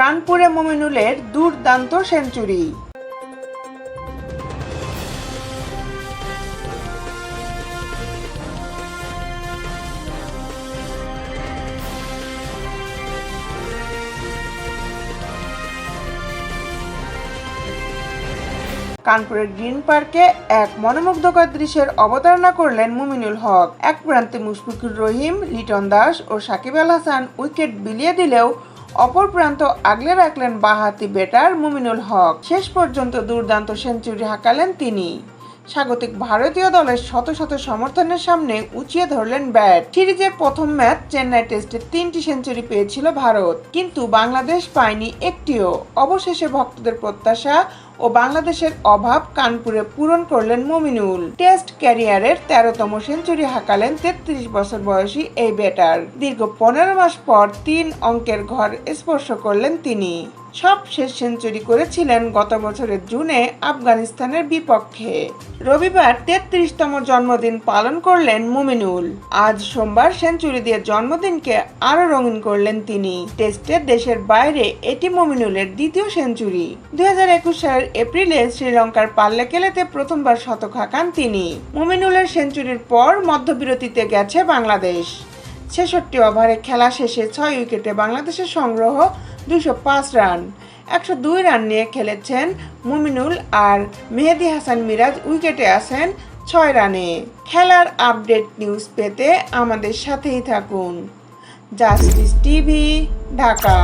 কানপুরে মমিনুলের দুর্দান্ত সেঞ্চুরি। কানপুরের গ্রিন পার্কে এক মনোমুগ্ধকর দৃশ্যের অবতারণা করলেন মুমিনুল হক। এক প্রান্তে মুশফিকুর রহিম, লিটন দাস ও সাকিব আল হাসান উইকেট বিলিয়ে দিলেও অপর প্রান্ত আগলে রাখলেন বাহাতি ব্যাটার মুমিনুল হক। শেষ পর্যন্ত দুর্দান্ত সেঞ্চুরি হাঁকালেন তিনি। স্বাগতিক ভারতীয় দলের শত শত সমর্থনের সামনে উঁচিয়ে ধরলেন ব্যাট। সিরিজের প্রথম ম্যাচ চেন্নাই টেস্টে তিনটি সেঞ্চুরি পেয়েছিল ভারত, কিন্তু বাংলাদেশ পায়নি একটিও। অবশেষে ভক্তদের প্রত্যাশা ও বাংলাদেশের অভাব কানপুরে পূরণ করলেন মুমিনুল। টেস্ট ক্যারিয়ারের তেরোতম সেঞ্চুরি হাঁকালেন তেত্রিশ বছর বয়সী এই ব্যাটার। দীর্ঘ পনেরো মাস পর তিন অঙ্কের ঘর স্পর্শ করলেন তিনি। সব শেষ সেঞ্চুরি করেছিলেন গত বছরের জুনে আফগানিস্তানের বিপক্ষে। রবিবার তেত্রিশতম জন্মদিন পালন করলেন মুমিনুল। আজ সোমবার সেঞ্চুরি দিয়ে জন্মদিনকে আরও রঙিন করলেন তিনি। টেস্টে দেশের বাইরে এটি মুমিনুলের দ্বিতীয় সেঞ্চুরি। দুই হাজার একুশ সালের এপ্রিলে শ্রীলঙ্কার পাল্লেকেলেতে প্রথমবার শতক হাঁকান তিনি। মুমিনুলের সেঞ্চুরির পর মধ্যবিরতিতে গেছে বাংলাদেশ। ছেষট্টি ওভারে খেলা শেষে ছয় উইকেটে বাংলাদেশের সংগ্রহ দুশো পাঁচ রান। একশো দুই রান নিয়ে খেলেছেন মুমিনুল আর মেহেদি হাসান মিরাজ উইকেটে আছেন ছয় রানে। খেলার আপডেট নিউজ পেতে আমাদের সাথেই থাকুন। Justice TV, Dhaka.